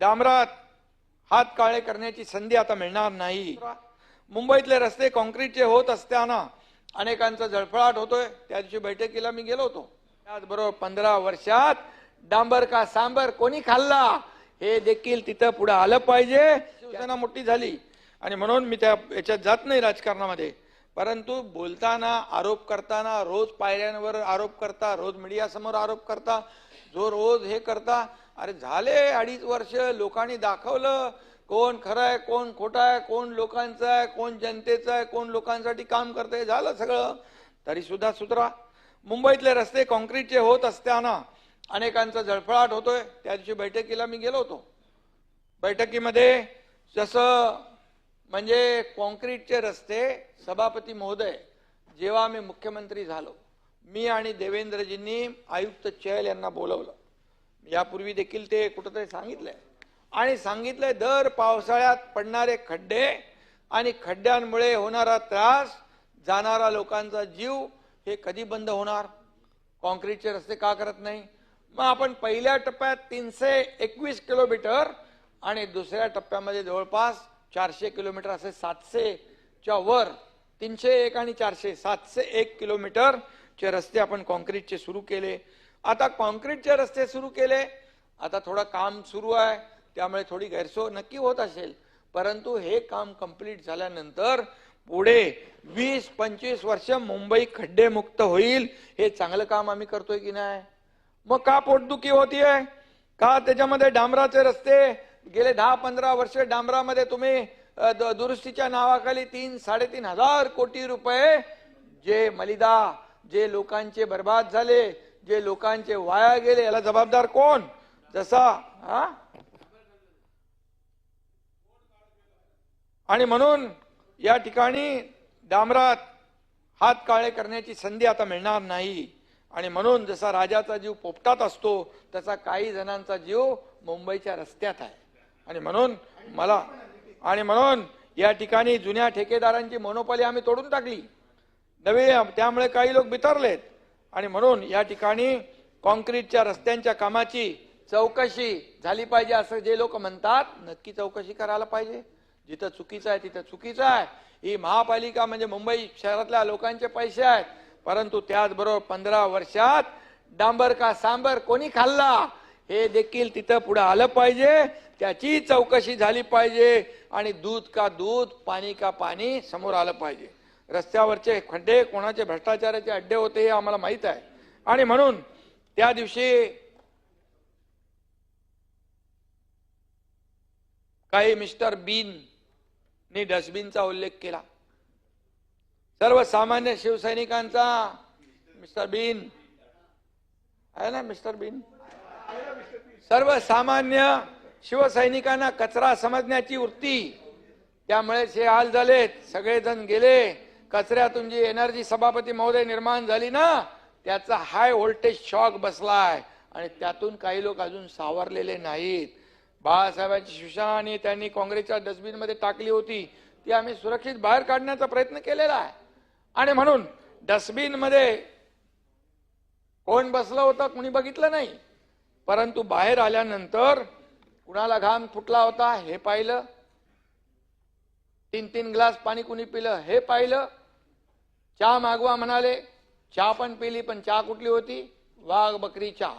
डांबरात हात काळे करण्याची संधी आता मिळणार नाही. मुंबईतले रस्ते कॉन्क्रीटचे होत असताना अनेकांचा जळफळाट होतोय. त्या दिवशी बैठकीला मी गेलो होतो. त्याचबरोबर पंधरा वर्षात डांबर का सांबर कोणी खाल्ला? हे देखील तिथं पुढे आलं पाहिजे. मोठी झाली. आणि म्हणून मी त्या याच्यात जात नाही राजकारणामध्ये. परंतु बोलताना आरोप करताना रोज पायऱ्यांवर आरोप करता रोज मीडियासमोर आरोप करता जो रोज हे करता अरे झाले अडीच वर्ष लोकांनी दाखवलं कोण खरं आहे कोण खोटं आहे कोण लोकांचं आहे कोण जनतेचं आहे कोण लोकांसाठी काम करतंय झालं सगळं. तरी सुद्धा सुधरा. मुंबईतले रस्ते कॉन्क्रीटचे होत असताना अनेकांचा जळफळाट होतोय. त्या दिवशी बैठकीला मी गेलो होतो. बैठकीमध्ये जसं म्हणजे कॉन्क्रीटचे रस्ते सभापती महोदय जेव्हा मी मुख्यमंत्री झालो मी आणि देवेंद्रजींनी आयुक्त चहल यांना बोलवलं. यापूर्वी देखील ते कुठंतरी सांगितलंय. आणि सांगितलंय दर पावसाळ्यात पडणारे खड्डे आणि खड्ड्यांमुळे होणारा त्रास जाणारा लोकांचा जीव हे कधी बंद होणार? कॉन्क्रीटचे रस्ते का करत नाही? मग आपण पहिल्या टप्प्यात तीनशे एकवीस किलोमीटर आणि दुसऱ्या टप्प्यामध्ये जवळपास चारशे किलोमीटर असे सातशेच्या वर तीनशे एक आणि चारशे सातशे एक किलोमीटरचे रस्ते आपण कॉन्क्रीटचे सुरू केले. आता कॉन्क्रीटचे रस्ते सुरू केले आता थोडं काम सुरू आहे त्यामुळे थोडी गैरसोय नक्की होत असेल. परंतु हे काम कंप्लीट झाल्यानंतर पुढे वीस पंचवीस वर्ष मुंबई खड्डेमुक्त होईल हे चांगलं काम आम्ही करतोय की नाही? मग का पोटदुखी होतीये? का त्याच्यामध्ये डांबराचे रस्ते गेले दहा पंधरा वर्ष डांबरामध्ये तुम्ही द- दुरुस्तीच्या नावाखाली तीन साडेतीन हजार कोटी रुपये जे मलिदा जे लोकांचे बर्बाद झाले जे लोकांचे वाया गेले याला जबाबदार कोण? जसा हा? आणि म्हणून या ठिकाणी डांबरात हात काळे करण्याची संधी आता मिळणार नाही. आणि म्हणून जसा राजाचा जीव पोपटात असतो तसा काही जणांचा जीव मुंबईच्या रस्त्यात आहे. आणि म्हणून मला आणि म्हणून या ठिकाणी जुन्या ठेकेदारांची मोनोपॉली आम्ही तोडून टाकली. नवे त्यामुळे काही लोक बितरलेत आणि म्हणून या ठिकाणी कॉन्क्रीटच्या रस्त्यांच्या कामाची चौकशी झाली पाहिजे असं जे लोक म्हणतात नक्की चौकशी करायला पाहिजे. जिथं चुकीचं आहे तिथं चुकीचं आहे. ही महापालिका म्हणजे मुंबई शहरातल्या लोकांचे पैसे आहेत. परंतु त्याचबरोबर पंधरा वर्षात डांबर का सांबर कोणी खाल्ला? हे देखील तिथं पुढे आलं पाहिजे. त्याची चौकशी झाली पाहिजे. आणि दूध का दूध पाणी का पाणी समोर आलं पाहिजे. रस्त्यावरचे खड्डे कोणाचे भ्रष्टाचाराचे अड्डे होते हे आम्हाला माहीत आहे. आणि म्हणून त्या दिवशी काही मिस्टर बीन ने डस्टबिनचा उल्लेख केला. सर्वसामान्य शिवसैनिकांचा मिस्टर बीन. आहे ना मिस्टर बीन? सर्वसामान्य शिवसैनिकांना कचरा समजण्याची वृत्ती. त्यामुळेच हे हाल झालेत. सगळेजण गेले. कचऱ्यातून जी एनर्जी सभापती महोदय निर्माण झाली ना त्याचा हाय व्होल्टेज शॉक बसलाय. आणि त्यातून काही लोक अजून सावरलेले नाहीत. बाळासाहेबांची शिवसेना आणि त्यांनी काँग्रेसच्या डस्टबिनमध्ये टाकली होती. ती आम्ही सुरक्षित बाहेर काढण्याचा प्रयत्न केलेला आहे. आणि म्हणून डस्टबिनमध्ये कोण बसलं होतं कुणी बघितलं नाही. परंतु बाहेर आल्यानंतर कुणाला घाम फुटला होता हे पाहिलं. तीन तीन ग्लास पाणी कुणी पिलं हे पाहिलं. चहा मागवा म्हणाले चहा पण पिली पण चहा कुठली होती? वाघ बकरी चहा.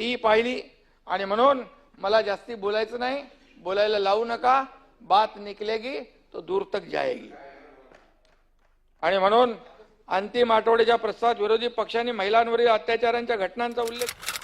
ती पाहिली आणि म्हणून मला जास्ती बोलायचं नाही बोलायला लावू नका बात निकलेगी तो दूर तक जाएगी. आणि म्हणून अंतिम आठवड्याच्या प्रस्तावात विरोधी पक्षांनी महिलांवरील अत्याचारांच्या घटनांचा उल्लेख